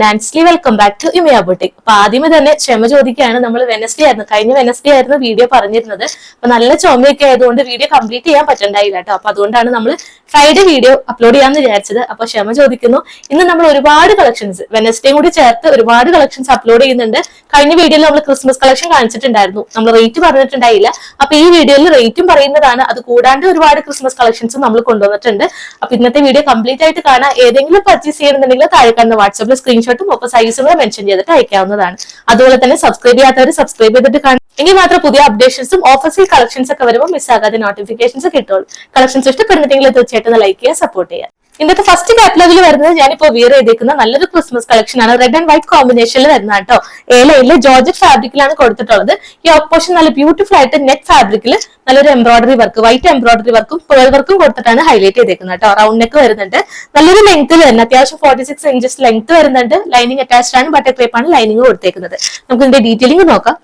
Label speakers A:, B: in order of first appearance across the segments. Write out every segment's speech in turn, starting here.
A: ഞാൻ welcome back to Imaya boutique അപ്പൊ ആദ്യമേ തന്നെ ക്ഷമ ചോദിക്കുകയാണ്. നമ്മൾ വെനസ്ഡേ ആയിരുന്നു. കഴിഞ്ഞ വെനസ്ഡേ ആയിരുന്നു വീഡിയോ പറഞ്ഞിരുന്നത്. അപ്പൊ നല്ല ചുമയൊക്കെ ആയതുകൊണ്ട് വീഡിയോ കംപ്ലീറ്റ് ചെയ്യാൻ പറ്റണ്ടായില്ല കേട്ടോ. അപ്പൊ അതുകൊണ്ടാണ് നമ്മൾ ഫ്രൈഡേ വീഡിയോ അപ്ലോഡ് ചെയ്യാന്ന് വിചാരിച്ചത്. അപ്പൊ ക്ഷമ ചോദിക്കുന്നു. ഇന്ന് നമ്മൾ ഒരുപാട് കളക്ഷൻസ് വെനസ്ഡേയും കൂടി ചേർത്ത് ഒരുപാട് കളക്ഷൻസ് അപ്ലോഡ് ചെയ്യുന്നുണ്ട്. കഴിഞ്ഞ വീഡിയോയിൽ നമ്മൾ ക്രിസ്മസ് കളക്ഷൻ കാണിച്ചിട്ടുണ്ടായിരുന്നു. നമ്മൾ റേറ്റ് പറഞ്ഞിട്ടുണ്ടായില്ല. അപ്പൊ ഈ വീഡിയോയിൽ റേറ്റും പറയുന്നതാണ്. അത് കൂടാണ്ട് ഒരുപാട് ക്രിസ്മസ് കളക്ഷൻസും നമ്മൾ കൊണ്ടുവന്നിട്ടുണ്ട്. അപ്പൊ ഇന്നത്തെ വീഡിയോ കംപ്ലീറ്റ് ആയിട്ട് കാണാൻ ഏതെങ്കിലും പർച്ചേസ് ചെയ്യണമെന്നുണ്ടെങ്കിൽ താഴെ കാണുന്ന വാട്സാപ്പിൽ സ്ക്രീൻഷോട്ടും ഒപ്പം സൈസും മെൻഷൻ ചെയ്തിട്ട് അയക്കാവുന്നതാണ്. അതുപോലെ തന്നെ സബ്സ്ക്രൈബ് ചെയ്യാത്തവർ സബ്സ്ക്രൈബ് ചെയ്തിട്ട് കാണും. ഇനി മാത്രം പുതിയ അപ്ഡേഷൻസും ഓഫീസിൽ കളക്ഷൻസ് ഒക്കെ വരുമ്പോൾ മിസ്സാകാതെ നോട്ടിഫിക്കേഷൻസ് കിട്ടുള്ളൂ കളക്ഷൻസ് ഇഷ്ടപ്പെടുന്നുണ്ടെങ്കിൽ തീർച്ചയായിട്ടും ലൈക്ക് ചെയ്യുക സപ്പോർട്ട് ചെയ്യുക ഇന്നത്തെ ഫസ്റ്റ് കാറ്റലോഗിൽ വരുന്നത് ഞാനിപ്പോ വിയർ ചെയ്തേക്കുന്ന നല്ലൊരു ക്രിസ്മസ് കളക്ഷൻ ആണ്. റെഡ് ആൻഡ് വൈറ്റ് കോമ്പിനേഷനിൽ വരുന്ന കേട്ടോ. ഏലയിൽ ജോർജറ്റ് ഫാബ്രിക്കിലാണ് കൊടുത്തിട്ടുള്ളത്. ഈ ഓപ്പോഷൻ നല്ല ബ്യൂട്ടിഫുൾ ആയിട്ട് നെറ്റ് ഫാബ്രിക്കിൽ നല്ലൊരു എംബ്രോയിഡറി വർക്ക് വൈറ്റ് എംബ്രോയിഡറി വർക്കും പേൾ വർക്കും കൊടുത്തിട്ടാണ് ഹൈലൈറ്റ് ചെയ്തേക്കുന്നത് കേട്ടോ. റൗണ്ട് നെക്ക് വരുന്നുണ്ട്. നല്ലൊരു ലെങ്ത്തിൽ വരുന്നത് അത്യാവശ്യം ഫോർട്ടി സിക്സ് ഇഞ്ചസ് ലെങ്ത് വരുന്നുണ്ട്. ലൈനിങ് അറ്റാച്ച്ഡ് ആണ് ബട്ടർ ക്രേപ്പ് ആണ് ലൈനിങ് കൊടുത്തേക്കുന്നത്. നമുക്ക് ഇതിന്റെ ഡീറ്റെയിലിംഗ് നോക്കാം.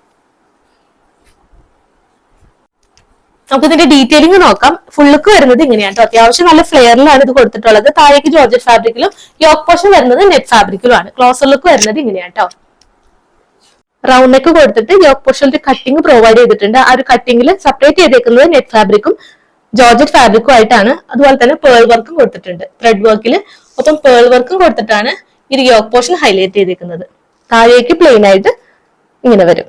A: നമുക്ക് ഇതിന്റെ ഡീറ്റെയിലിംഗ് നോക്കാം. ഫുൾ ലുക്ക് വരുന്നത് ഇങ്ങനെയാണ്. അത്യാവശ്യം നല്ല ഫ്ലെയറിലാണ് ഇത് കൊടുത്തിട്ടുള്ളത്. താഴേക്ക് ജോർജറ്റ് ഫാബ്രിക്കിലും യോക്ക് പോർഷൻ വരുന്നത് നെറ്റ് ഫാബ്രിക്കിലുമാണ് ക്ലോസർ ലുക്ക് വരുന്നത് ഇങ്ങനെയാണ് കേട്ടോ റൗണ്ട് നെക്ക് കൊടുത്തിട്ട് യോക്ക് പോർഷനിൽ കട്ടിങ് പ്രൊവൈഡ് ചെയ്തിട്ടുണ്ട്. ആ ഒരു കട്ടിങ്ങിൽ സെപ്പറേറ്റ് ചെയ്തേക്കുന്നത് നെറ്റ് ഫാബ്രിക്കും ജോർജറ്റ് ഫാബ്രിക്കും ആയിട്ടാണ്. അതുപോലെ തന്നെ പേൾ വർക്കും കൊടുത്തിട്ടുണ്ട്. ത്രെഡ് വർക്കിൽ ഒപ്പം പേൾ വർക്കും കൊടുത്തിട്ടാണ് ഈ യോക്ക് പോർഷൻ ഹൈലൈറ്റ് ചെയ്തേക്കുന്നത്. താഴേക്ക് പ്ലെയിൻ ആയിട്ട് ഇങ്ങനെ വരും.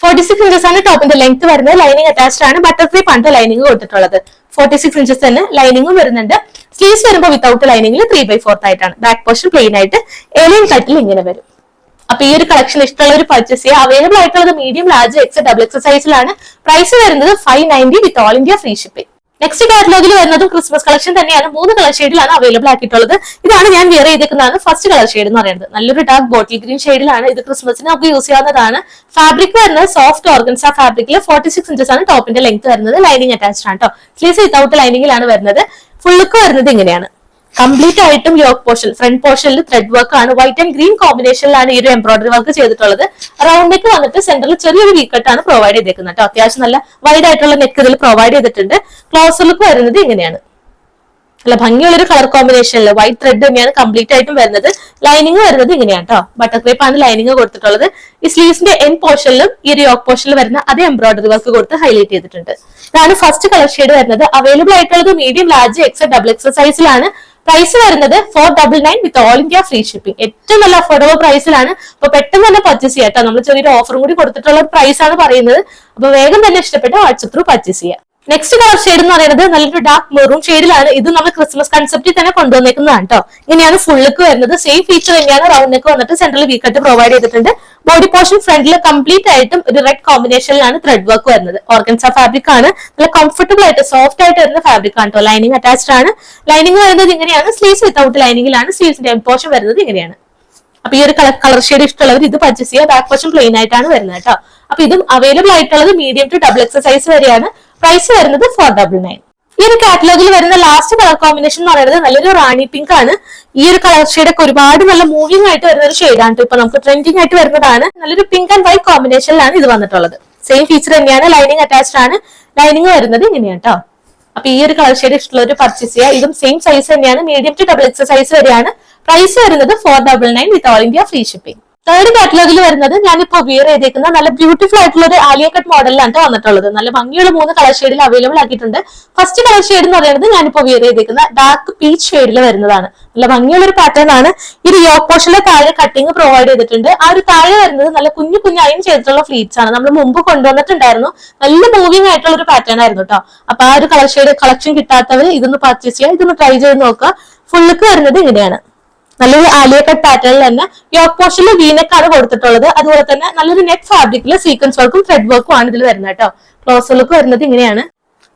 A: ഫോർട്ടി സിക്സ് ഇഞ്ചസ് ആണ് ടോപ്പിന്റെ ലെങ്ത് വരുന്നത്. ലൈനിങ് അറ്റാച്ച്ഡ് ആണ്. ബട്ടർഫ്ലൈ പണ്ട് ലൈനിങ് കൊടുത്തിട്ടുള്ളത്. ഫോർട്ടി സിക്സ് ഇഞ്ചസ് തന്നെ ലൈനിങ്ങും വരുന്നുണ്ട്. സ്ലീവ്സ് വരുമ്പോൾ വിത്തൗട്ട് ലൈനിങ്ങിൽ ത്രീ ബൈ ഫോർത്ത് ആയിട്ടാണ്. ബാക്ക് പോർഷൻ പ്ലെയിൻ ആയിട്ട് ഏലിയൻ കട്ടിൽ ഇങ്ങനെ വരും. അപ്പൊ ഈ ഒരു കളക്ഷൻ ഇഷ്ടമുള്ള ഒരു പർച്ചേസ് ചെയ്യുക അവൈലബിൾ ആയിട്ടുള്ളത് മീഡിയം ലാർജ് എക്സ് ഡബിൾ എക്സസൈസിലാണ് പ്രൈസ് വരുന്നത് five ninety with all India free shipping next കാറ്റലോഗിൽ വരുന്നതും ക്രിസ്മസ് കളക്ഷൻ തന്നെയാണ്. മൂന്ന് കളർ ഷെയ്ഡിലാണ് അവൈലബിൾ ആക്കിയിട്ടുള്ളത്. ഇതാണ് ഞാൻ വെയർ ചെയ്തേക്കുന്നതാണ് ഫസ്റ്റ് കളർ ഷെയ്ഡ് എന്ന് പറയുന്നത്. നല്ലൊരു ഡാർക്ക് ബോട്ടിൽ ഗ്രീൻ ഷെയ്ഡിലാണ് ഇത് ക്രിസ്മസിന് നമുക്ക് യൂസ് ചെയ്യാവുന്നതാണ്. ഫാബ്രിക് വരുന്നത് സോഫ്റ്റ് ഓർഗൻസ ഫാബ്രിക്കിൽ ഫോർട്ടി സിക്സ് ഇഞ്ചസ് ആണ് ടോപ്പിന്റെ ലെങ്ത് വരുന്നത്. ലൈനിങ് അറ്റാച്ച്ഡ് ആണ് കേട്ടോ സ്ലീസ് വിത്തൗട്ട് ലൈനിങ്ങിലാണ് വരുന്നത്. ഫുൾക്ക് വരുന്നത് ഇങ്ങനെയാണ്. കംപ്ലീറ്റ് ആയിട്ടും യോക്ക് പോർഷൻ ഫ്രണ്ട് പോർഷനിൽ ത്രെഡ് വർക്ക് ആണ്. വൈറ്റ് ആൻഡ് ഗ്രീൻ കോമ്പിനേഷനിലാണ് ഈ ഒരു എംബ്രോയിഡറി വർക്ക് ചെയ്തിട്ടുള്ളത്. റൗണ്ട് നെക്ക് വന്നിട്ട് സെന്ററിൽ ചെറിയൊരു ആണ് പ്രൊവൈഡ് ചെയ്തേക്കുന്നത്. കേട്ടോ. അത്യാവശ്യം നല്ല വൈഡ് ആയിട്ടുള്ള നെക്ക് ഇതിൽ പ്രൊവൈഡ് ചെയ്തിട്ടുണ്ട്. ക്ലോസർ ലുക്ക് വരുന്നത് ഇങ്ങനെയാണ്. നല്ല ഭംഗിയുള്ളൊരു കളർ കോമ്പിനേഷനിൽ വൈറ്റ് ത്രെഡ് തന്നെയാണ് കംപ്ലീറ്റ് ആയിട്ടും വരുന്നത്. ലൈനിങ് വരുന്നത് ഇങ്ങനെയാണ് കേട്ടോ ബട്ടർ ക്രേപ്പ് ആണ് ലൈനിങ് കൊടുത്തിട്ടുള്ളത്. ഈ സ്ലീവ്സിന്റെ എൻ പോർഷനിലും ഈ ഒരു യോക്ക് പോർഷനിൽ വരുന്ന അതേ എംബ്രോയിഡറി വർക്ക് കൊടുത്ത് ഹൈലൈറ്റ് ചെയ്തിട്ടുണ്ട്. ഇതാണ് ഫസ്റ്റ് കളർ ഷെയ്ഡ് വരുന്നത്. അവൈലബിൾ ആയിട്ടുള്ളത് medium large X double X സൈസിലാണ് പ്രൈസ് വരുന്നത് four double nine with all India free shipping ഏറ്റവും നല്ല അഫോർഡബിൾ പ്രൈസിലാണ് അപ്പൊ പെട്ടെന്ന് തന്നെ പർച്ചേസ് ചെയ്യാം കേട്ടോ നമ്മൾ ചെറിയൊരു ഓഫറും കൂടി കൊടുത്തിട്ടുള്ള പ്രൈസ് ആണ് പറയുന്നത്. അപ്പൊ വേഗം തന്നെ ഇഷ്ടപ്പെട്ട വാട്സപ്പ് ത്രൂ പർച്ചേസ് ചെയ്യാം. നെക്സ്റ്റ് കളർ ഷെയ്ഡ് എന്ന് പറയുന്നത് നല്ലൊരു ഡാർക്ക് മെറൂൺ ഷെയ്ഡിലാണ് ഇത് നമ്മൾ ക്രിസ്മസ് കൺസെപ്റ്റിൽ തന്നെ കൊണ്ടുവന്നേക്കുന്നതാണ് കേട്ടോ ഇങ്ങനെയാണ് ഫുൾ ലുക്ക് വരുന്നത്. സെയിം ഫീച്ചർ തന്നെയാണ് റൗണ്ട് നെക്ക് വന്നിട്ട് സെൻട്രൽ വീക്കട്ട് പ്രൊവൈഡ് ചെയ്തിട്ടുണ്ട്. ബോഡി പോർഷൻ ഫ്രണ്ടിൽ കംപ്ലീറ്റ് ആയിട്ടും ഒരു റെഡ് കോമ്പിനേഷനിലാണ് ത്രെഡ് വർക്ക് വരുന്നത്. ഓർഗൻസ ഫാബ്രിക് ആണ്. നല്ല കംഫർട്ടബിൾ ആയിട്ട് സോഫ്റ്റ് ആയിട്ട് വരുന്ന ഫാബ്രിക് ആണ് കേട്ടോ ലൈനിങ് അറ്റാച്ച്ഡ് ആണ്. ലൈനിങ് വരുന്നത് ഇങ്ങനെയാണ്. സ്ലീവ്സ് വിത്തൗട്ട് ലൈനിങ്ങിലാണ് സ്ലീവ്സിന്റെ പോർഷൻ വരുന്നത് ഇങ്ങനെയാണ്. അപ്പൊ ഈ ഒരു കളർ കളർ ഷെയ്ഡ് ഇഷ്ടമുള്ളവർ ഇത് പർച്ചേസ് ചെയ്യുക. ബാക്ക് പോർഷൻ പ്ലെയിൻ ആയിട്ടാണ് വരുന്നത് കേട്ടോ അപ്പൊ ഇതും അവൈലബിൾ ആയിട്ടുള്ളത് മീഡിയം ടു ഡബിൾ എക്സസൈസ് വരെയാണ്. പ്രൈസ് വരുന്നത് ഫോർ ഡബിൾ നയൻ ഈ ഒരു കാറ്റലോഗിൽ വരുന്ന ലാസ്റ്റ് കളർ കോമ്പിനേഷൻ എന്ന് പറയുന്നത് നല്ലൊരു റാണി പിങ്ക് ആണ്. ഈ ഒരു കളർ ഷെയ്ഡ് ഒക്കെ ഒരുപാട് നല്ല മൂവിംഗ് ആയിട്ട് വരുന്ന ഒരു ഷെയ്ഡാണ് ഇപ്പൊ നമുക്ക് ട്രെൻഡിങ് ആയിട്ട് വരുന്നതാണ്. നല്ലൊരു പിങ്ക് ആൻഡ് വൈറ്റ് കോമ്പിനേഷനിലാണ് ഇത് വന്നിട്ടുള്ളത്. സെയിം ഫീച്ചർ തന്നെയാണ് ലൈനിങ് അറ്റാച്ച്ഡ് ആണ്. ലൈനിങ് വരുന്നത് ഇങ്ങനെയാണ് കേട്ടോ അപ്പൊ ഈ ഒരു കളർ ഷെയ്ഡ് ഇഷ്ടമുള്ളവർ പർച്ചേസ് ചെയ്യുക. ഇതും സെയിം സൈസ് തന്നെയാണ്. Medium to double X size വരെയാണ്. പ്രൈസ് വരുന്നത് four double nine with all India free shipping third കാറ്റലോഗിൽ വരുന്നത് ഞാനിപ്പോ വിയർ ചെയ്തേക്കുന്ന നല്ല ബ്യൂട്ടിഫുൾ ആയിട്ടുള്ള ഒരു ആലിയ കട്ട് മോഡലിലാണ് ട്ടോ വന്നിട്ടുള്ളത്. നല്ല ഭംഗിയുള്ള മൂന്ന് കളർ ഷെയ്ഡിൽ അവൈലബിൾ ആക്കിയിട്ടുണ്ട്. ഫസ്റ്റ് കളർ ഷെയ്ഡ് എന്ന് പറയുന്നത് ഞാനിപ്പോ വിയർ ചെയ്തേക്കുന്ന ഡാർക്ക് പീച്ച് ഷെയ്ഡിൽ വരുന്നതാണ്. നല്ല ഭംഗിയുള്ള ഒരു പാറ്റേൺ ആണ്. ഈ യോക്ക് പോർഷനിലെ താഴെ കട്ടിങ് പ്രൊവൈഡ് ചെയ്തിട്ടുണ്ട്. ആ ഒരു താഴെ വരുന്നത് നല്ല കുഞ്ഞു കുഞ്ഞു അയൻ ചെയ്തിട്ടുള്ള ഫ്ലീറ്റ്സ് ആണ്. നമ്മൾ മുമ്പ് കൊണ്ടുവന്നിട്ടുണ്ടായിരുന്നു. നല്ല മൂവിംഗ് ആയിട്ടുള്ള ഒരു പാറ്റേൺ ആയിരുന്നു കേട്ടോ അപ്പൊ ആ ഒരു കളർ ഷെയ്ഡ് കളക്ഷൻ കിട്ടാത്തവർ ഇതൊന്ന് പർച്ചേസ് ചെയ്യുക ഇതൊന്ന് ട്രൈ ചെയ്ത് നോക്കുക. ഫുള്ളുക്ക് വരുന്നത് ഇങ്ങനെയാണ്. നല്ലൊരു ആലിയ കട്ട് പാറ്റേണിൽ തന്നെ യോക്ക് പോർഷനിൽ വീനക്കാണ് കൊടുത്തിട്ടുള്ളത്. അതുപോലെ തന്നെ നല്ലൊരു നെറ്റ് ഫാബ്രിക്കിൽ സീക്വൻസ് വർക്കും ത്രെഡ് വർക്കും ആണ് ഇതിൽ വരുന്നത് കേട്ടോ. ക്ലോസ് ലുക്ക് വരുന്നത് ഇങ്ങനെയാണ്.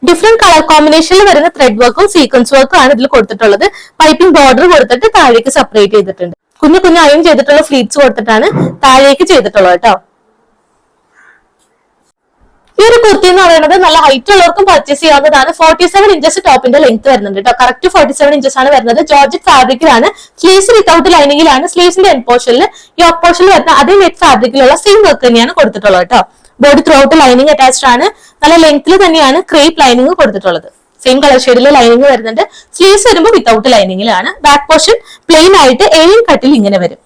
A: ഡിഫറെന്റ് കളർ കോമ്പിനേഷനിൽ വരുന്ന ത്രെഡ് വർക്കും സീക്വൻസ് വർക്കും ആണ് ഇതിൽ കൊടുത്തിട്ടുള്ളത്. പൈപ്പിംഗ് ബോർഡർ കൊടുത്തിട്ട് താഴേക്ക് സെപ്പറേറ്റ് ചെയ്തിട്ടുണ്ട്. കുഞ്ഞു കുഞ്ഞു അയൺ ചെയ്തിട്ടുള്ള ഫ്ലീറ്റ്സ് കൊടുത്തിട്ടാണ് താഴേക്ക് ചെയ്തിട്ടുള്ളത് കേട്ടോ. ഈ ഒരു കുർത്തി എന്ന് പറയുന്നത് നല്ല ഹൈറ്റ് ഉള്ളവർക്കും പർച്ചേസ് ചെയ്യാവുന്നതാണ്. ഫോർട്ടി സെവൻ ഇഞ്ചസ് ടോപ്പിന്റെ ലെങ്ത് വരുന്നുണ്ട് കേട്ടോ കറക്റ്റ് ഫോർട്ടി സെവൻ ഇഞ്ചസ് ആണ് വരുന്നത്. ജോർജറ്റ് ഫാബ്രിക്കിലാണ് സ്ലീവ്സ് വിത്തൗട്ട് ലൈനിങ്ങിലാണ് സ്ലീവ്സിന്റെ എൻ പോർഷനിൽ ഈ ഓപ്പ് പോർഷനിൽ വരുന്ന അതേ നെറ്റ് ഫാബ്രിക്കിലുള്ള സെയിം വർക്ക് തന്നെയാണ് കൊടുത്തിട്ടുള്ളത് കേട്ടോ body throughout lining attached ആണ്. നല്ല ലെങ്ത്തിൽ തന്നെയാണ് ക്രേപ്പ് ലൈനിങ് കൊടുത്തിട്ടുള്ളത്. സെയിം കളർ ഷെയ്ഡിൽ ലൈനിങ് വരുന്നുണ്ട്. സ്ലീവ്സ് വരുമ്പോൾ വിത്തൗട്ട് ലൈനിങ്ങിലാണ് ബാക്ക് പോർഷൻ പ്ലെയിൻ ആയിട്ട് ഏഴിൻ കട്ടിൽ ഇങ്ങനെ വരും.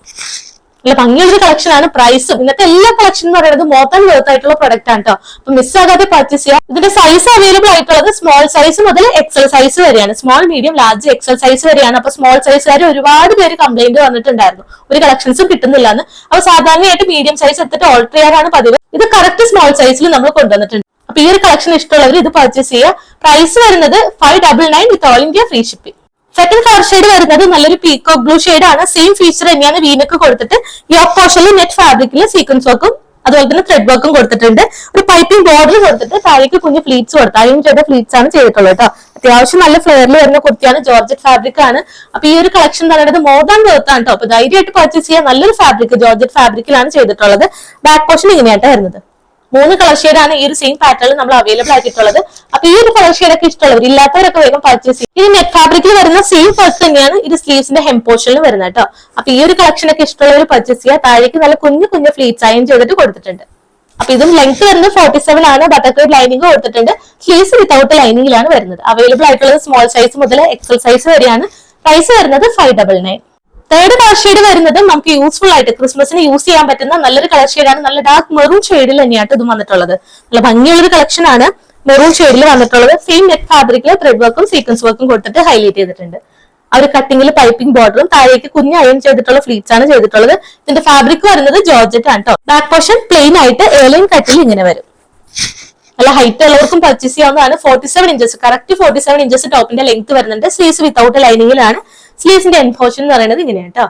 A: നല്ല ഭംഗിയുള്ളൊരു കളക്ഷൻ ആണ് പ്രൈസും ഇന്നത്തെ എല്ലാ കളക്ഷൻ എന്ന് പറയുന്നത് മോത്തൻ വെർത്ത് ആയിട്ടുള്ള പ്രൊഡക്റ്റ് ആണ് കേട്ടോ അപ്പൊ മിസ്സാകാതെ പർച്ചേസ് ചെയ്യാം. ഇതിന്റെ സൈസ് അവൈലബിൾ ആയിട്ടുള്ളത് സ്മോൾ സൈസ് മുതൽ എക്സൽ സൈസ് വരെയാണ്. Small medium large XL size വരെയാണ്. അപ്പൊ സ്മോൾ സൈസുകാർ ഒരുപാട് പേര് കംപ്ലൈന്റ് വന്നിട്ടുണ്ടായിരുന്നു. ഒരു കളക്ഷൻസും കിട്ടുന്നില്ല എന്ന് അപ്പൊ സാധാരണയായിട്ട് മീഡിയം സൈസ് എടുത്തിട്ട് ഓൾട്ടർ ചെയ്യാറാണ് പതിവ്. ഇത് കറക്റ്റ് സ്മോൾ സൈസിൽ നമ്മൾ കൊണ്ടുവന്നിട്ടുണ്ട്. അപ്പൊ ഈ ഒരു കളക്ഷൻ ഇഷ്ടമുള്ളവർ ഇത് പർച്ചേസ് ചെയ്യുക. പ്രൈസ് വരുന്നത് five double nine with all India free shipping second colour shade വരുന്നത് നല്ലൊരു പീക്കോ ബ്ലൂ ഷെയ്ഡ് ആണ്. സെയിം ഫീച്ചർ തന്നെയാണ് വീനക്ക് കൊടുത്തിട്ട്. യോക്ക് പോർഷനിൽ നെറ്റ് ഫാബ്രിക്കിൽ സീക്വൻസ് വർക്കും അതുപോലെ തന്നെ ത്രെഡ് വർക്കും കൊടുത്തിട്ടുണ്ട്. ഒരു പൈപ്പിംഗ് ബോർഡർ കൊടുത്തിട്ട് താഴേക്ക് കുഞ്ഞ് ഫ്ലീറ്റ്സ് കൊടുത്തു. അതിന് ചെയ്ത ഫ്ലീറ്റ്സ് ആണ് ചെയ്തിട്ടുള്ളത് കേട്ടോ അത്യാവശ്യം നല്ല ഫ്ലെയറിൽ വരുന്ന കുർത്തിയാണ് ജോർജറ്റ് ഫാബ്രിക് ആണ്. അപ്പൊ ഈ ഒരു കളക്ഷൻ പറയുന്നത് മോർ ദാൻ വർത്ത് ആണ് കേട്ടോ അപ്പൊ ധൈര്യമായിട്ട് പർച്ചേസ് ചെയ്യാൻ നല്ലൊരു ഫാബ്രിക് ജോർജറ്റ് ഫാബ്രിക്കിലാണ് ചെയ്തിട്ടുള്ളത്. ബാക്ക് പോർഷൻ ഇങ്ങനെയായിട്ടാണ് വരുന്നത്. മൂന്ന് കളർ ഷെയ്ഡാണ് ഈ ഒരു സെയിം പാറ്റേണിൽ നമ്മൾ അവൈലബിൾ ആക്കിയിട്ടുള്ളത്. അപ്പൊ ഈ ഒരു കളർ ഷെയ്ഡ് ഒക്കെ ഇഷ്ടമുള്ളവർ ഇല്ലാത്തവരൊക്കെ വേഗം പർച്ചേസ് ചെയ്യും. ഇത് നെറ്റ് ഫാബ്രിക്കിൽ വരുന്ന സെയിം ഫസ്റ്റ് തന്നെയാണ് ഇത് സ്ലീവ്സിന്റെ ഹെം പോർഷനിൽ വരുന്നത് കേട്ടോ അപ്പൊ ഈ ഒരു കളക്ഷൻ ഒക്കെ ഇഷ്ടമുള്ളവർ പർച്ചേസ് ചെയ്യുക. താഴേക്ക് നല്ല കുഞ്ഞു കുഞ്ഞു ഫ്ലീറ്റ് സൈൻ ചെയ്തിട്ട് കൊടുത്തിട്ടുണ്ട്. അപ്പൊ ഇതും ലെങ്ത് വരുന്നത് ഫോർട്ടി സെവൻ ആണ് ബട്ടർക്രീം ലൈനിങ് കൊടുത്തിട്ടുണ്ട്. സ്ലീവ്സ് വിത്തൗട്ട് ലൈനിങ്ങിലാണ് വരുന്നത്. അവൈലബിൾ ആയിട്ടുള്ളത് സ്മോൾ സൈസ് മുതൽ എക്സൽ സൈസ് വരെയാണ്. പ്രൈസ് വരുന്നത് five double nine third colour shade വരുന്നത് നമുക്ക് യൂസ്ഫുൾ ആയിട്ട് ക്രിസ്മസിന് യൂസ് ചെയ്യാൻ പറ്റുന്ന നല്ലൊരു കളർ ഷെയ്ഡാണ് നല്ല ഡാർക്ക് മെറൂൺ ഷെയ്ഡിൽ തന്നെയാണ് ഇത് വന്നിട്ടുള്ളത്. നല്ല ഭംഗിയുള്ളൊരു കളക്ഷൻ ആണ് മെറൂൺ ഷെയ്ഡിൽ വന്നിട്ടുള്ളത്. സെയിം നെറ്റ് ഫാബ്രിക്കിൽ ത്രെഡ് വർക്കും സീക്വൻസ് വർക്കും കൊടുത്തിട്ട് ഹൈലൈറ്റ് ചെയ്തിട്ടുണ്ട്. ആ ഒരു കട്ടിങ്ങിൽ പൈപ്പിംഗ് ബോർഡറും താഴേക്ക് കുഞ്ഞ് അയൺ ചെയ്തിട്ടുള്ള ഫ്ലീറ്റ്സ് ആണ് ചെയ്തിട്ടുള്ളത്. ഇതിന്റെ ഫാബ്രിക് വരുന്നത് ജോർജറ്റ് ആണ് കേട്ടോ ബാക്ക് പോർഷൻ പ്ലെയിൻ ആയിട്ട് എയർലൈൻ കട്ടിൽ ഇങ്ങനെ വരും. നല്ല ഹൈറ്റ് ഉള്ളവർക്കും പർച്ചേസ് ചെയ്യാവുന്നതാണ്. Forty seven inches correct forty seven inches ടോപ്പിന്റെ ലെങ്ത് വരുന്നുണ്ട്. സ്ലീവ്സ് വിത്തൗട്ട് ലൈനിങ്ങിലാണ് സ്ലീവ്സിന്റെ എൻഫോർഷൻ എന്ന് പറയുന്നത് ഇങ്ങനെയാണ് കേട്ടോ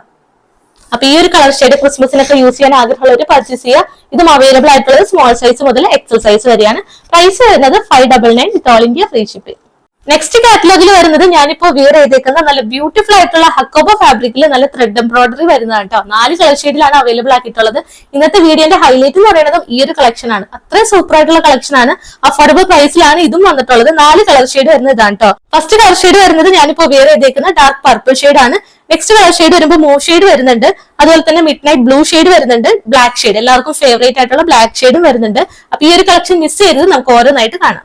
A: അപ്പൊ ഈ ഒരു കളർ ഷെയ്ഡ് ക്രിസ്മസിനൊക്കെ യൂസ് ചെയ്യാൻ ആഗ്രഹമുള്ളവർ പർച്ചേസ് ചെയ്യുക. ഇതും അവൈലബിൾ ആയിട്ടുള്ളത് സ്മോൾ സൈസ് മുതൽ എക്സൽ സൈസ് വരെയാണ്. പ്രൈസ് വരുന്നത് five double nine all India free shipping next കാറ്റലോഗിൽ വരുന്നത് ഞാനിപ്പോ വിയർ ചെയ്തേക്കുന്ന നല്ല ബ്യൂട്ടിഫുൾ ആയിട്ടുള്ള ഹക്കോബ ഫാബ്രിക്കിൽ നല്ല ത്രെഡ് എംബ്രോയിഡറി വരുന്നതാണ് കേട്ടോ നാല് കളർ ഷെയ്ഡിലാണ് അവൈലബിൾ ആക്കിയിട്ടുള്ളത്. ഇന്നത്തെ വീഡിയോന്റെ ഹൈലൈറ്റ് എന്ന് പറയുന്നതും ഈ ഒരു കളക്ഷൻ ആണ്. അത്രയും സൂപ്പർ ആയിട്ടുള്ള കളക്ഷൻ ആണ്. അഫോർഡബിൾ പ്രൈസിലാണ് ഇതും വന്നിട്ടുള്ളത്. നാല് കളർ ഷെയ്ഡ് വരുന്നത് ഇതാണ് കേട്ടോ ഫസ്റ്റ് കളർ ഷെയ്ഡ് വരുന്നത് ഞാനിപ്പോ വിയർ ചെയ്തേക്കുന്ന ഡാർക്ക് പർപ്പിൾ ഷെയ്ഡ് ആണ്. നെക്സ്റ്റ് കളർ ഷെയ്ഡ് വരുമ്പോൾ മൂവ് ഷെയ്ഡ് വരുന്നുണ്ട്. അതുപോലെ തന്നെ മിഡ് നൈറ്റ് ബ്ലൂ ഷെയ്ഡ് വരുന്നുണ്ട്. ബ്ലാക്ക് ഷെയ്ഡ് എല്ലാവർക്കും ഫേവറേറ്റ് ആയിട്ടുള്ള ബ്ലാക്ക് ഷെയ്ഡും വരുന്നുണ്ട്. അപ്പൊ ഈ ഒരു കളക്ഷൻ മിസ് ചെയ്തത് നമുക്ക് ഓരോന്നായിട്ട് കാണാം.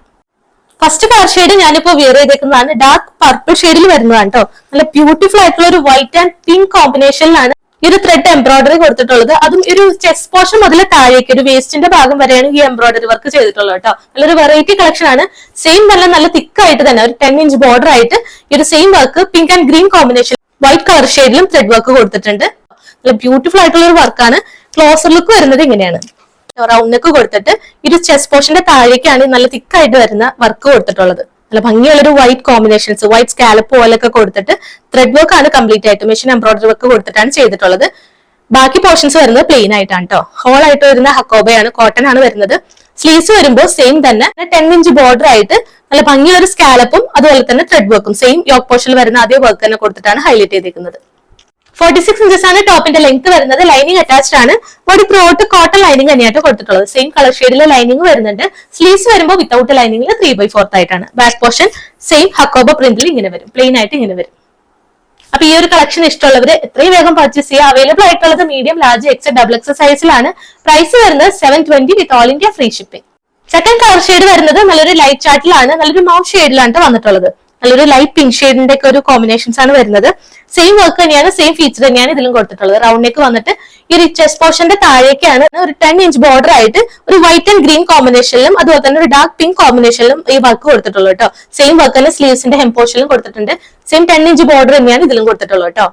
A: ഫസ്റ്റ് കളർ ഷെയ്ഡ് ഞാനിപ്പോ വിയർ ചെയ്തേക്കുന്നതാണ്. ഡാർക്ക് പർപ്പിൾ ഷെയ്ഡിൽ വരുന്നതാണ് കേട്ടോ നല്ല ബ്യൂട്ടിഫുൾ ആയിട്ടുള്ള ഒരു വൈറ്റ് ആൻഡ് പിങ്ക് കോമ്പിനേഷനിലാണ് ഈ ഒരു ത്രെഡ് എംബ്രോയിഡറി കൊടുത്തിട്ടുള്ളത്. അതും ഒരു ചെസ്റ്റ് പോർഷൻ മുതൽ താഴേക്ക് ഒരു വേസ്റ്റിന്റെ ഭാഗം വരെയാണ് ഈ എംബ്രോയിഡറി വർക്ക് ചെയ്തിട്ടുള്ളത് കേട്ടോ നല്ലൊരു വെറൈറ്റി കളക്ഷൻ ആണ്. സെയിം നല്ല നല്ല തിക്ക് ആയിട്ട് തന്നെ ഒരു ടെൻ ഇഞ്ച് ബോർഡർ ആയിട്ട് ഈ ഒരു same work pink and green combination white colour ഷെയ്ഡിലും thread work കൊടുത്തിട്ടുണ്ട്. നല്ല ബ്യൂട്ടിഫുൾ ആയിട്ടുള്ള ഒരു വർക്കാണ് ക്ലോസർ ലുക്ക് വരുന്നത് ഇങ്ങനെയാണ്. റൗണ്ട് കൊടുത്തിട്ട് ഈ ഒരു ചെസ്റ്റ് പോർഷന്റെ താഴേക്കാണ് നല്ല തിക്കായിട്ട് വരുന്ന വർക്ക് കൊടുത്തിട്ടുള്ളത്. നല്ല ഭംഗിയുള്ള ഒരു വൈറ്റ് കോമ്പിനേഷൻസ് വൈറ്റ് സ്കാലപ്പ് പോലൊക്കെ കൊടുത്തിട്ട് ത്രെഡ് വർക്ക് ആണ് കംപ്ലീറ്റ് ആയിട്ട് മെഷീൻ എംബ്രോയിഡറി വർക്ക് കൊടുത്തിട്ടാണ് ചെയ്തിട്ടുള്ളത്. ബാക്കി പോർഷൻസ് വരുന്നത് പ്ലെയിൻ ആയിട്ടാണ് കേട്ടോ ഹോൾ ആയിട്ട് വരുന്ന ഹക്കോബയാണ് കോട്ടൺ ആണ് വരുന്നത്. സ്ലീവ്സ് വരുമ്പോൾ സെയിം തന്നെ ടെൻ ഇഞ്ച് ബോർഡർ ആയിട്ട് നല്ല ഭംഗിയുള്ള ഒരു സ്കാലപ്പും അതുപോലെ തന്നെ ത്രെഡ് വർക്കും സെയിം യോക്ക് പോർഷനിൽ വരുന്ന അതേ വർക്ക് തന്നെ കൊടുത്തിട്ടാണ് ഹൈലൈറ്റ് ചെയ്തിരിക്കുന്നത് ഫോർട്ടി സിക്സ് ഇഞ്ചസ് ആണ് ടോപ്പിന്റെ ലെങ്ത് വരുന്നത്. ലൈനിങ് അറ്റാച്ച്ഡ് ആണ്. ബോഡി ത്രോട്ട് കോട്ടൺ ലൈനിങ് തന്നെയായിട്ട് കൊടുത്തിട്ടുള്ളത്. സെയിം കളർ ഷെയ്ഡിലെ ലൈനിങ് വരുന്നുണ്ട്. സ്ലീവ്സ് വരുമ്പോൾ വിത്തൗട്ട് ലൈനിങ്ങിൽ ത്രീ ബൈ ഫോർത്ത് ആയിട്ടാണ്. ബാക്ക് പോർഷൻ സെയിം ഹക്കോബ പ്രിന്റിൽ ഇങ്ങനെ വരും. പ്ലെയിൻ ആയിട്ട് ഇങ്ങനെ വരും. അപ്പൊ ഈ ഒരു കളക്ഷൻ ഇഷ്ടമുള്ളവർ എത്രയും വേഗം പർച്ചേസ് ചെയ്യുക. അവൈലബിൾ ആയിട്ടുള്ളത് medium large X double X സൈസിലാണ് പ്രൈസ് വരുന്നത് seven twenty with all India free shipping second colour shade വരുന്നത് നല്ലൊരു ലൈറ്റ് ചാർട്ടിലാണ് നല്ലൊരു മൗണ്ട് ഷെയ്ഡിലാണ് വന്നിട്ടുള്ളത്. നല്ലൊരു ലൈറ്റ് പിങ്ക് ഷെയ്ഡിന്റെ ഒക്കെ ഒരു കോമ്പിനേഷൻസ് ആണ് വരുന്നത്. സെയിം വർക്ക് തന്നെയാണ് സെയിം ഫീച്ചർ തന്നെയാണ് ഇതിലും കൊടുത്തിട്ടുള്ളത്. റൗണ്ട് നെക്ക് വന്നിട്ട് ഈ ഒരു ചെസ്റ്റ് പോർഷന്റെ താഴേക്കാണ് ഒരു ടെൻ ഇഞ്ച് ബോർഡർ ആയിട്ട് ഒരു വൈറ്റ് ആൻഡ് ഗ്രീൻ കോമ്പിനേഷനിലും അതുപോലെ തന്നെ ഒരു ഡാർക്ക് പിങ്ക് കോമ്പിനേഷനിലും ഈ വർക്ക് കൊടുത്തിട്ടുള്ളൂ കേട്ടോ സെയിം വർക്ക് തന്നെ സ്ലീവ്സിന്റെ ഹെം പോർഷനിലും കൊടുത്തിട്ടുണ്ട്. സെയിം ടെൻ ഇഞ്ച് ബോർഡർ തന്നെയാണ് ഇതിലും കൊടുത്തിട്ടുള്ളൂ കേട്ടോ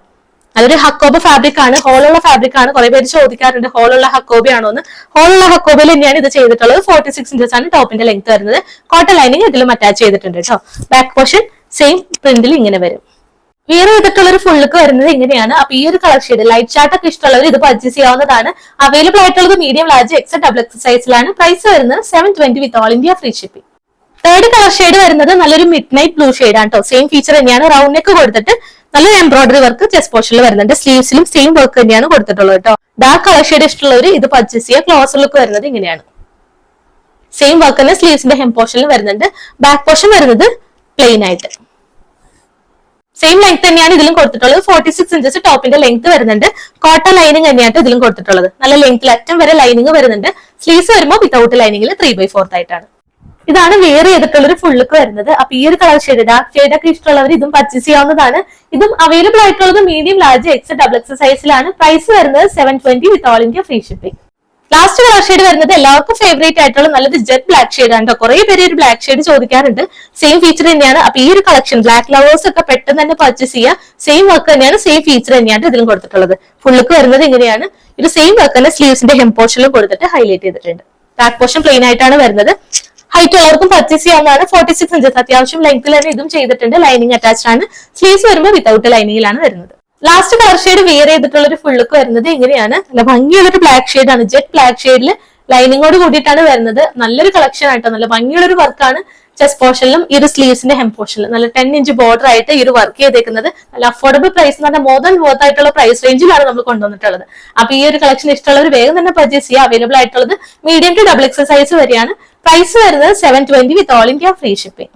A: അതൊരു ഹക്കോബ ഫാബ്രിക് ആണ്. ഹോളുള്ള ഫാബ്രിക് ആണ്. കുറെ പേര് ചോദിക്കാറുണ്ട് ഹോളുള്ള ഹക്കോബി ആണോ? എന്ന്. ഹോളുള്ള ഹക്കോബയിൽ തന്നെയാണ് ഇത് ചെയ്തിട്ടുള്ളത്. ഫോർട്ടി സിക്സ് ഇഞ്ചസ് ആണ് ടോപ്പിന്റെ ലെങ്ത് വരുന്നത്. കോട്ടൺ ലൈനിങ് ഇതിലും അറ്റാച്ച് ചെയ്തിട്ടുണ്ട് കേട്ടോ ബാക്ക് പോർഷൻ സെയിം പ്രിന്റിൽ ഇങ്ങനെ വരും. വിയർ ചെയ്തിട്ടുള്ള ഒരു ഫുൾ ലുക്ക് വരുന്നത് ഇങ്ങനെയാണ്. അപ്പൊ ഈ ഒരു കളർ ഷെയ്ഡ് ലൈറ്റ് ചാർട്ട് ഒക്കെ ഇഷ്ടമുള്ളവർ ഇത് പർച്ചേസ് ചെയ്യാവുന്നതാണ്. അവൈലബിൾ ആയിട്ടുള്ളത് medium large X double X സൈസിലാണ് പ്രൈസ് വരുന്നത് seven twenty with all India free shipping third colour shade വരുന്നത് നല്ലൊരു മിഡ് നൈറ്റ് ബ്ലൂ ഷെയ്ഡ് ആണ് കേട്ടോ സെയിം ഫീച്ചർ തന്നെയാണ് റൗണ്ട് നെക്ക് കൊടുത്തിട്ട്. നല്ലൊരു എംബ്രോയിഡറി വർക്ക് ചെസ്റ്റ് പോർഷനിൽ വരുന്നുണ്ട്. സ്ലീവ്സിലും സെയിം വർക്ക് തന്നെയാണ് കൊടുത്തിട്ടുള്ളത് കേട്ടോ ഡാർക്ക് കളർ ഷെയ്ഡ് ഇഷ്ടമുള്ളവർ ഇത് പർച്ചേസ് ചെയ്യുക. ക്ലോസർ ലുക്ക് വരുന്നത് ഇങ്ങനെയാണ്. സെയിം വർക്ക് തന്നെ സ്ലീവ്സിന്റെ ഹെം പോർഷനിൽ വരുന്നുണ്ട്. ബാക്ക് പോർഷൻ വരുന്നത് പ്ലെയിൻ ആയിട്ട്. സെയിം ലെങ്ത് തന്നെയാണ് ഇതിലും കൊടുത്തിട്ടുള്ളത്. ഫോർട്ടി സിക്സ് ഇഞ്ചസ് ടോപ്പിന്റെ ലെങ്ത് വരുന്നുണ്ട്. കോട്ടൺ ലൈനിങ് തന്നെയാണ് ഇതിലും കൊടുത്തിട്ടുള്ളത്. നല്ല ലെങ്ത്തിൽ അറ്റം വരെ ലൈനിങ് വരുന്നുണ്ട്. സ്ലീവ്സ് വരുമ്പോൾ വിത്തൗട്ട് ലൈനിങ്ങിൽ ത്രീ ബൈ ഫോർത്ത് ആയിട്ടാണ്. ഇതാണ് വേറെ ചെയ്തിട്ടുള്ള ഒരു ഫുൾ ലുക്ക് വരുന്നത്. അപ്പൊ ഈ ഒരു കളർ ഷെയ്ഡ് ഡാർക്ക് ഷെയ്ഡ് ഒക്കെ ഇഷ്ടമുള്ളവർ ഇതും പർച്ചേസ് ചെയ്യാവുന്നതാണ്. ഇതും അവൈലബിൾ ആയിട്ടുള്ളത് medium large X double X സൈസിലാണ് പ്രൈസ് വരുന്നത് seven twenty with all India free shipping last colour shade വരുന്നത് എല്ലാവർക്കും ഫേവറേറ്റ് ആയിട്ടുള്ള നല്ലൊരു ജെറ്റ് ബ്ലാക്ക് ഷെയ്ഡ് ആണ് കേട്ടോ കുറെ പേര് ഒരു ബ്ലാക്ക് ഷെയ്ഡ് ചോദിക്കാറുണ്ട്. സെയിം ഫീച്ചർ തന്നെയാണ്. അപ്പൊ ഈ ഒരു കളക്ഷൻ ബ്ലാക്ക് ലവേഴ്സ് ഒക്കെ പെട്ടെന്ന് തന്നെ പർച്ചേസ് ചെയ്യുക. സെയിം വർക്ക് തന്നെയാണ് സെയിം ഫീച്ചർ തന്നെയാണ് ഇതിലും കൊടുത്തിട്ടുള്ളത്. ഫുള്ളുക്ക് വരുന്നത് ഇങ്ങനെയാണ്. ഇത് സെയിം വർക്ക് തന്നെ സ്ലീവ്സിന്റെ ഹെം പോർഷനിലും കൊടുത്തിട്ട് ഹൈലൈറ്റ് ചെയ്തിട്ടുണ്ട്. ബാക്ക് പോർഷൻ പ്ലെയിൻ ആയിട്ടാണ് വരുന്നത്. ഹൈറ്റ് ഉള്ളവർക്കും പർച്ചേസ് ചെയ്യാവുന്നതാണ്. ഫോർട്ടി സിക്സ് ഇഞ്ചസ് അത്യാവശ്യം ലെങ്ത്തിൽ തന്നെ ഇതും ചെയ്തിട്ടുണ്ട്. ലൈനിങ് അറ്റാച്ച്ഡ് ആണ്. സ്ലീവ്സ് വരുമ്പോൾ വിത്തൗട്ട് ലൈനിങ്ങിലാണ് വരുന്നത്. ലാസ്റ്റ് കളർ ഷെയ്ഡ് വെയർ ചെയ്തിട്ടുള്ള ഒരു ഫുൾ ലുക്ക് വരുന്നത് ഇങ്ങനെയാണ്. നല്ല ഭംഗിയുള്ള ഒരു ബ്ലാക്ക് ഷെയ്ഡ് ആണ് ജെറ്റ് ബ്ലാക്ക് ഷെയ്ഡിൽ ലൈനിങ്ങോട് കൂടിയിട്ടാണ് വരുന്നത്. നല്ലൊരു കളക്ഷൻ ആയിട്ടോ നല്ല ഭംഗിയുള്ള ഒരു വർക്കാണ് ചെസ്റ്റ് പോർഷനിലും ഈ ഒരു സ്ലീവ്സിന്റെ ഹെം പോർഷനിലും നല്ല ടെൻ ഇഞ്ച് ബോർഡർ ആയിട്ട് ഈ ഒരു വർക്ക് ചെയ്തേക്കുന്നത്. നല്ല അഫോർഡബിൾ പ്രൈസ് എന്ന് പറഞ്ഞാൽ മോർ ദാൻ വർത്ത് ആയിട്ടുള്ള പ്രൈസ് റേഞ്ചിലാണ് നമ്മൾ കൊണ്ടുവന്നിട്ടുള്ളത്. അപ്പൊ ഈ ഒരു കളക്ഷൻ ഇഷ്ടമുള്ളവർ വേഗം തന്നെ പർച്ചേസ് ചെയ്യുക. അവൈലബിൾ ആയിട്ടുള്ളത് medium to double X size വരെയാണ്. പ്രൈസ് വരുന്നത് seven twenty with all India free shipping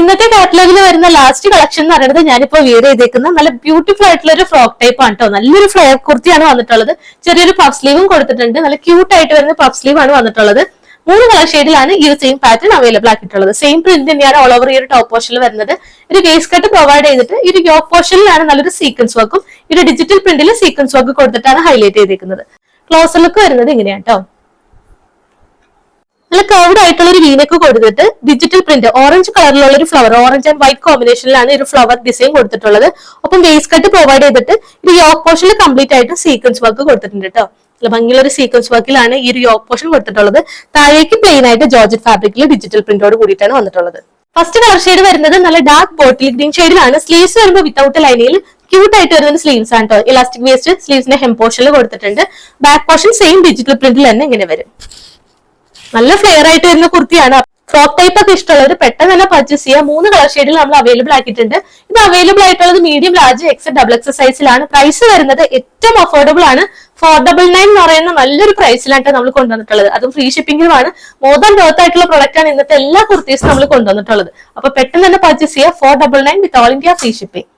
A: ഇന്നത്തെ കാറ്റലോഗിൽ വരുന്ന ലാസ്റ്റ് കളക്ഷൻ എന്ന് പറയുന്നത് ഞാനിപ്പോ വിയർ ചെയ്തേക്കുന്ന. നല്ല ബ്യൂട്ടിഫുൾ ആയിട്ടുള്ള ഒരു ഫ്രോക്ക് ടൈപ്പ് ആണ് കേട്ടോ നല്ലൊരു ഫ്ലെയർ കുർത്തിയാണ് വന്നിട്ടുള്ളത്. ചെറിയൊരു പഫ് സ്ലീവും കൊടുത്തിട്ടുണ്ട്. നല്ല ക്യൂട്ട് ആയിട്ട് വരുന്ന പഫ് സ്ലീവ് ആണ് വന്നിട്ടുള്ളത്. മൂന്ന് കളർ ഷെയ്ഡിലാണ് ഈ ഒരു സെയിം പാറ്റേൺ അവൈലബിൾ ആക്കിയിട്ടുള്ളത്. സെയിം പ്രിന്റ് തന്നെയാണ് ഓൾ ഓവർ ഈ ഒരു ടോപ്പ് പോർഷനിൽ വരുന്നത്. ഒരു വേസ്റ്റ് കട്ട് പ്രൊവൈഡ് ചെയ്തിട്ട് ഈ ഒരു യോക്ക് പോർഷനിലാണ് നല്ലൊരു സീക്വൻസ് വർക്കും ഈ ഒരു ഡിജിറ്റൽ പ്രിന്റിൽ സീക്വൻസ് വർക്ക് കൊടുത്തിട്ടാണ് ഹൈലൈറ്റ് ചെയ്തിരിക്കുന്നത് ക്ലോസർ ലുക്ക് വരുന്നത് ഇങ്ങനെയാണ് കേട്ടോ നല്ല കർവ്ഡ് ആയിട്ടുള്ള ഒരു വീനൊക്കെ കൊടുത്തിട്ട് ഡിജിറ്റൽ പ്രിന്റ് ഓറഞ്ച് കളറിലുള്ള ഒരു ഫ്ലവർ ഓറഞ്ച് ആൻഡ് വൈറ്റ് കോമ്പിനേഷനിലാണ് ഒരു ഫ്ലവർ ഡിസൈൻ കൊടുത്തിട്ടുള്ളത്. ഒപ്പം ബേസ് കട്ട് പ്രൊവൈഡ് ചെയ്തിട്ട് ഇത് യോക്ക് പോർഷനിൽ കംപ്ലീറ്റ് ആയിട്ട് സീക്വൻസ് വർക്ക് കൊടുത്തിട്ടുണ്ട് കേട്ടോ ഭംഗിയുള്ള ഒരു സീക്വൻസ് വർക്കിലാണ് ഈ ഒരു യോക്ക് പോർഷൻ കൊടുത്തിട്ടുള്ളത്. താഴേക്ക് പ്ലെയിൻ ആയിട്ട് ജോർജറ്റ് ഫാബ്രിക്കിൽ ഡിജിറ്റൽ പ്രിന്റോട് കൂടിയിട്ടാണ് വന്നിട്ടുള്ളത്. ഫസ്റ്റ് കളർ ഷെയ്ഡ് വരുന്നത് നല്ല ഡാർക്ക് ബോട്ടിൽ ഗ്രീൻ ഷെയ്ഡിലാണ് സ്ലീവ്സ് വരുമ്പോൾ വിത്തൗട്ട് ലൈനിൽ ക്യൂട്ട് ആയിട്ട് വരുന്ന സ്ലീവ്സ് ആണ് കേട്ടോ ഇലാസ്റ്റിക് വേസ്റ്റ് സ്ലീവ്സിന്റെ ഹെം പോർഷനിൽ കൊടുത്തിട്ടുണ്ട്. ബാക്ക് പോർഷൻ സെയിം ഡിജിറ്റൽ പ്രിന്റിൽ തന്നെ ഇങ്ങനെ വരും. നല്ല ഫ്ലെയർ ആയിട്ട് വരുന്ന കുർത്തിയാണ്. ഫ്രോക്ക് ടൈപ്പ് ഒക്കെ ഇഷ്ടമുള്ളവർ പെട്ടെന്ന് തന്നെ പർച്ചേസ് ചെയ്യാം മൂന്ന് കളർ ഷെയ്ഡിൽ നമ്മൾ അവൈലബിൾ ആക്കിയിട്ടുണ്ട്. ഇത് അവൈലബിൾ ആയിട്ടുള്ളത് medium large X double X സൈസിലാണ് പ്രൈസ് വരുന്നത് ഏറ്റവും അഫോർഡബിൾ ആണ്. ഫോർ ഡബിൾ നയൻ എന്ന് പറയുന്ന നല്ലൊരു പ്രൈസിലാണ് നമ്മൾ കൊണ്ടുവന്നിട്ടുള്ളത്. അതും ഫ്രീ ഷിപ്പിംഗിലുമാണ് മോർ ദാൻ വർത്ത് ആയിട്ടുള്ള പ്രൊഡക്റ്റ് ആണ് ഇന്നത്തെ എല്ലാ കുർത്തീസും നമ്മൾ കൊണ്ടുവന്നിട്ടുള്ളത്. അപ്പൊ പെട്ടെന്ന് തന്നെ പർച്ചേസ് ചെയ്യുക. Four double nine with all India free shipping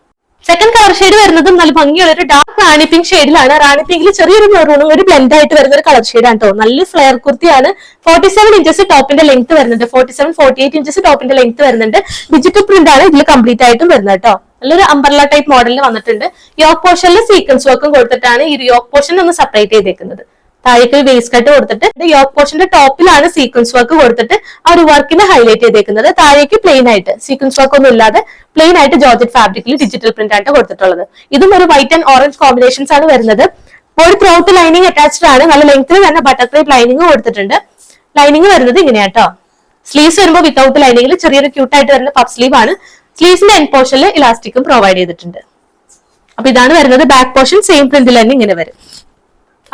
A: second colour shade വരുന്നതും നല്ല ഭംഗിയുള്ള ഒരു ഡാർക്ക് റാണി പിങ്ക് ഷെയ്ഡിലാണ് റാണി പിങ്കിൽ ചെറിയൊരു മെറൂണും ഒരു ബ്ലെൻഡ് ആയിട്ട് വരുന്ന ഒരു കളർ ഷെയ്ഡാണ് കേട്ടോ നല്ല ഫ്ലെയർ കുർത്തിയാണ് ഫോർട്ടി സെവൻ ഇഞ്ചസ് ടോപ്പിന്റെ ലെങ്ത് വരുന്നുണ്ട്. Forty seven forty eight inches ടോപ്പിന്റെ ലെങ്ത് വരുന്നുണ്ട്. ഡിജിറ്റൽ പ്രിന്റ് ആണ് ഇതിൽ കംപ്ലീറ്റ് ആയിട്ടും വരുന്നത് കേട്ടോ നല്ലൊരു അംബർല ടൈപ്പ് മോഡലിൽ വന്നിട്ടുണ്ട്. യോക്ക് പോർഷനിൽ സീക്വൻസ് വർക്കും കൊടുത്തിട്ടാണ് ഈ യോക്ക് പോർഷൻ ഒന്ന് സെപ്പറേറ്റ് ചെയ്തേക്കുന്നത്. താഴേക്ക് വേസ്റ്റ് കട്ട് കൊടുത്തിട്ട് യോക്ക് പോർഷന്റെ ടോപ്പിലാണ് സീക്വൻസ് വർക്ക് കൊടുത്തിട്ട് ആ ഒരു വർക്കിനെ ഹൈലൈറ്റ് ചെയ്തേക്കുന്നത്. താഴേക്ക് പ്ലെയിൻ ആയിട്ട് സീക്വൻസ് വർക്ക് ഒന്നും ഇല്ലാതെ പ്ലെയിൻ ആയിട്ട് ജോർജറ്റ് ഫാബ്രിക്കിൽ ഡിജിറ്റൽ പ്രിന്റ് ആയിട്ട് കൊടുത്തിട്ടുള്ളത്. ഇതും ഒരു വൈറ്റ് ആൻഡ് ഓറഞ്ച് കോമ്പിനേഷൻസ് ആണ് വരുന്നത്. ഒരു ത്രോട്ട് ലൈനിങ് അറ്റാച്ച്ഡ് ആണ്. നല്ല ലെങ്ത്തിൽ തന്നെ ബട്ടർഫ്ലൈ ലൈനിങ് കൊടുത്തിട്ടുണ്ട്. ലൈനിങ് വരുന്നത് ഇങ്ങനെയാട്ടോ സ്ലീവ്സ് വരുമ്പോൾ വിത്തൗട്ട് ലൈനിങ്ങിൽ ചെറിയൊരു ക്യൂട്ടായിട്ട് വരുന്ന പഫ് സ്ലീവ് ആണ്. സ്ലീവ്സിന്റെ എൻ പോർഷനിൽ ഇലാസ്റ്റിക്കും പ്രൊവൈഡ് ചെയ്തിട്ടുണ്ട്. അപ്പൊ ഇതാണ് വരുന്നത്. ബാക്ക് പോർഷൻ സെയിം പ്രിന്റിൽ തന്നെ ഇങ്ങനെ വരും.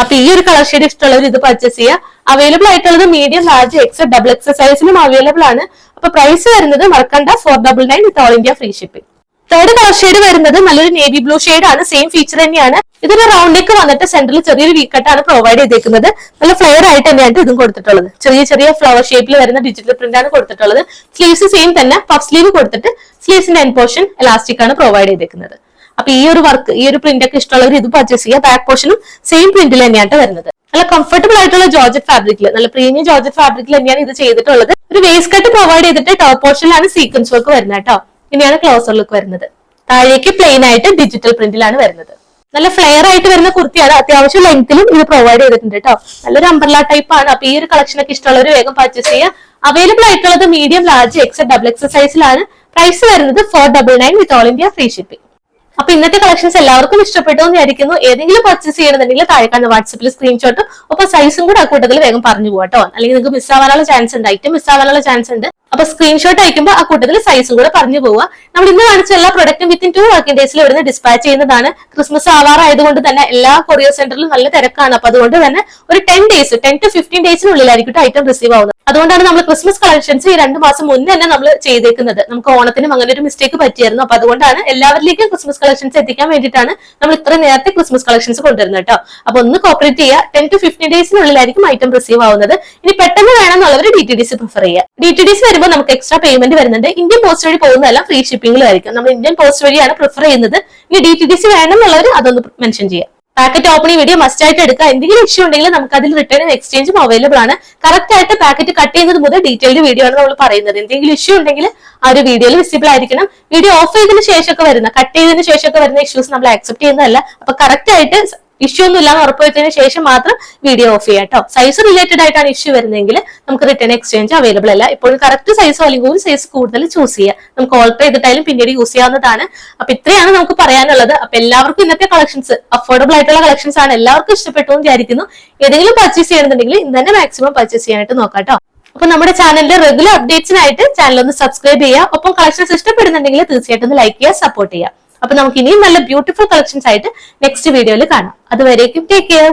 A: അപ്പൊ ഈ ഒരു കളർ ഷെയ്ഡ് ഇഷ്ടമുള്ളവർ ഇത് പർച്ചേസ് ചെയ്യുക. അവൈലബിൾ ആയിട്ടുള്ളത് medium large X double X സൈസിലും available ആണ്. അപ്പൊ പ്രൈസ് വരുന്നത് മറക്കണ്ട four double nine with all India free shipping third colour shade വരുന്നത് നല്ലൊരു നേവി ബ്ലൂ ഷെയ്ഡ് ആണ്. സെയിം ഫീച്ചർ തന്നെയാണ്. ഇതൊരു റൗണ്ടിലേക്ക് വന്നിട്ട് സെന്ററിൽ ചെറിയൊരു വീക്കട്ടാണ് പ്രൊവൈഡ് ചെയ്തേക്കുന്നത്. നല്ല ഫ്ലെയർ ആയിട്ട് തന്നെയാണ് ഇതും കൊടുത്തിട്ടുള്ളത്. ചെറിയ ചെറിയ ഫ്ലവർ ഷേപ്പിൽ വരുന്ന ഡിജിറ്റൽ പ്രിന്റ് ആണ് കൊടുത്തിട്ടുള്ളത്. സ്ലീവ്സ് സെയിം തന്നെ. പഫ് സ്ലീവ് കൊടുത്തിട്ട് സ്ലീവ്സിന്റെ എൻ പോർഷൻ എലാസ്റ്റിക് ആണ് പ്രൊവൈഡ് ചെയ്തേക്കുന്നത്. അപ്പൊ ഈ ഒരു വർക്ക് ഈ ഒരു പ്രിന്റ് ഒക്കെ ഇഷ്ടമുള്ളവർ ഇത് പർച്ചേസ് ചെയ്യുക. ബാക്ക് പോർഷനും സെയിം പ്രിന്റിൽ തന്നെയാണ് വരുന്നത്. നല്ല കംഫർട്ടബിൾ ആയിട്ടുള്ള ജോർജറ്റ് ഫാബ്രിക്കിൽ നല്ല പ്രീമിയം ജോർജറ്റ് ഫാബ്രിക്കിൽ തന്നെയാണ് ഇത് ചെയ്തിട്ടുള്ളത്. ഒരു വേസ്റ്റ് കട്ട് പ്രൊവൈഡ് ചെയ്തിട്ട് ടോപ്പ് പോർഷനിലാണ് സീക്വൻസ് വർക്ക് വരുന്നത് കേട്ടോ ഇനിയാണ് ക്ലോസർ ലുക്ക് വരുന്നത്. താഴേക്ക് പ്ലെയിൻ ആയിട്ട് ഡിജിറ്റൽ പ്രിന്റിലാണ് വരുന്നത്. നല്ല ഫ്ലെയർ ആയിട്ട് വരുന്ന കുർത്തിയാണ്. അത്യാവശ്യം ലെങ്ത്തിലും ഇത് പ്രൊവൈഡ് ചെയ്തിട്ടുണ്ട് കേട്ടോ നല്ലൊരു അമ്പർല ടൈപ്പ് ആണ്. അപ്പൊ ഈ ഒരു കളക്ഷൻ ഒക്കെ ഇഷ്ടമുള്ളവർ വേഗം പർച്ചേസ് ചെയ്യുക. അവൈലബിൾ ആയിട്ടുള്ളത് medium large X double X സൈസിലാണ് പ്രൈസ് വരുന്നത് four double nine with all India free shipping അപ്പൊ ഇന്നത്തെ കളക്ഷൻസ് എല്ലാവർക്കും ഇഷ്ടപ്പെട്ടു എന്ന് വിചാരിക്കുന്നു. ഏതെങ്കിലും പർച്ചേസ് ചെയ്യണമെന്നുണ്ടെങ്കിൽ താഴെ കാണുന്ന വാട്സപ്പിൽ സ്ക്രീൻഷോട്ടും ഒപ്പം സൈസും കൂടെ ആ കൂട്ടത്തിൽ വേഗം പറഞ്ഞു പോകട്ടോ അല്ലെങ്കിൽ നിങ്ങൾക്ക് മിസ്സാവാനുള്ള ചാൻസ് ഉണ്ട്. ഐറ്റം മിസ്സാവാനുള്ള ചാൻസ് ഉണ്ട്. അപ്പൊ സ്ക്രീൻഷോട്ട് അയക്കുമ്പോൾ ആ കൂട്ടത്തിൽ സൈസും കൂടെ പറഞ്ഞു പോവുക. നമ്മൾ ഇന്ന് കാണിച്ച എല്ലാ പ്രൊഡക്റ്റും വിത്തിൻ ടു വർക്കിംഗ് ഡേയ്സിൽ ഇവിടുന്ന് ഡിസ്പാച്ച് ചെയ്യുന്നതാണ്. ക്രിസ്മസ് ആവാറായതുകൊണ്ട് തന്നെ എല്ലാ കൊറിയർ സെന്ററിലും നല്ല തിരക്കാണ്. അപ്പൊ അതുകൊണ്ട് തന്നെ ഒരു ten days ten to fifteen ഡേയ്സിനുള്ളിലായിരിക്കും item receive ആവുന്നത്. അതുകൊണ്ടാണ് നമ്മൾ ക്രിസ്മസ് കളക്ഷൻസ് ഈ രണ്ട് മാസം മുന്നേ തന്നെ നമ്മൾ ചെയ്തേക്കുന്നത്. നമുക്ക് ഓണത്തിനും അങ്ങനെ ഒരു മിസ്റ്റേക്ക് പറ്റിയായിരുന്നു. അപ്പൊ അതുകൊണ്ടാണ് എല്ലാവരിലേക്കും ക്രിസ്മസ് കളക്ഷൻസ് എത്തിക്കാൻ വേണ്ടിയിട്ടാണ് നമ്മൾ ഇത്ര നേരത്തെ ക്രിസ്മസ് കളക്ഷൻസ് കൊണ്ടുവരുന്നത് കേട്ടോ അപ്പൊ ഒന്ന് കോപ്പറേറ്റ് ചെയ്യുക. ടെൻ ടു ഫിഫ്റ്റീൻ ഡേയ്സിനുള്ളിലായിരിക്കും ഐറ്റം റിസീവ് ആവുന്നത്. ഇനി പെട്ടെന്ന് വേണമെന്നുള്ളവർ D T D C prefer ചെയ്യുക. ഡി ടി ഡി സി വരുമ്പോൾ നമുക്ക് എക്സ്ട്രാ പേയ്മെന്റ് വരുന്നുണ്ട്. ഇന്ത്യൻ പോസ്റ്റ് വഴി പോകുന്നതെല്ലാം ഫ്രീ ഷിപ്പിംഗിലായിരിക്കും നമ്മൾ ഇന്ത്യൻ പോസ്റ്റ് വഴിയാണ് പ്രിഫർ ചെയ്യുന്നത്. ഇനി ഡി ടി ഡി സി വേണമെന്നുള്ളവർ അതൊന്ന് മെൻഷൻ ചെയ്യാം. പാക്കറ്റ് ഓപ്പണിംഗ് വീഡിയോ മസ്റ്റ് ആയിട്ട് എടുക്കുക. എന്തെങ്കിലും ഇഷ്യൂ ഉണ്ടെങ്കിൽ നമുക്ക് അതിൽ റിട്ടേൺ എക്സ്ചേഞ്ചും അവൈലബിൾ ആണ്. കറക്റ്റ് ആയിട്ട് പാക്കറ്റ് കട്ട് ചെയ്യുന്നത് മുതൽ ഡീറ്റെയിൽഡ് വീഡിയോ ആണ് നമ്മൾ പറയുന്നത്. എന്തെങ്കിലും ഇഷ്യൂ ഉണ്ടെങ്കിൽ ആ ഒരു വീഡിയോയിൽ വിസിബിൾ ആയിരിക്കണം. വീഡിയോ ഓഫ് ചെയ്തതിന് ശേഷമൊക്കെ വരുന്ന കട്ട് ചെയ്തതിന് ശേഷമൊക്കെ വരുന്ന ഇഷ്യൂസ് നമ്മൾ ആക്സെപ്റ്റ് ചെയ്യുന്നതല്ല. അപ്പൊ കറക്റ്റ് ആയിട്ട് ഇഷ്യൂ ഒന്നും ഇല്ലാന്ന് ഉറപ്പുവരുത്തതിന് ശേഷം മാത്രം വീഡിയോ ഓഫ് ചെയ്യാം കേട്ടോ സൈസ് റിലേറ്റഡ് ആയിട്ടാണ് ഇഷ്യൂ വരുന്നതെങ്കിൽ നമുക്ക് റിട്ടേൺ എക്സ്ചേഞ്ച് അവൈലബിൾ അല്ല. ഇപ്പോൾ കറക്റ്റ് സൈസോ അല്ലെങ്കിൽ ഒരു സൈസ് കൂടുതൽ ചൂസ് ചെയ്യാം. നമുക്ക് ഓൾട്ടർ ചെയ്തിട്ടായാലും പിന്നീട് യൂസ് ചെയ്യാവുന്നതാണ്. അപ്പൊ ഇത്രയാണ് നമുക്ക് പറയാനുള്ളത്. അപ്പൊ എല്ലാവർക്കും ഇന്നത്തെ കളക്ഷൻസ് അഫോർഡബിൾ ആയിട്ടുള്ള കളക്ഷൻസ് ആണ്. എല്ലാവർക്കും ഇഷ്ടപ്പെട്ടു എന്ന് വിചാരിക്കുന്നു. ഏതെങ്കിലും പർച്ചേസ് ചെയ്യണമെന്നുണ്ടെങ്കിൽ ഇന്ന് തന്നെ മാക്സിമം പർച്ചേസ് ചെയ്യാനായിട്ട് നോക്കാം അപ്പൊ നമ്മുടെ ചാനലിന്റെ റെഗുലർ അപ്ഡേറ്റ്സിനായിട്ട് ചാനൽ ഒന്ന് സബ്സ്ക്രൈബ് ചെയ്യുക. ഒപ്പം കളക്ഷൻസ് ഇഷ്ടപ്പെടുന്നുണ്ടെങ്കിൽ തീർച്ചയായിട്ടും ഒന്ന് ലൈക്ക് ചെയ്യുക സപ്പോർട്ട് ചെയ്യുക. അപ്പൊ നമുക്ക് ഇനിയും നല്ല ബ്യൂട്ടിഫുൾ കളക്ഷൻസ് ആയിട്ട് നെക്സ്റ്റ് വീഡിയോയിൽ കാണാം. അതുവരേക്കും ടേക്ക് കെയർ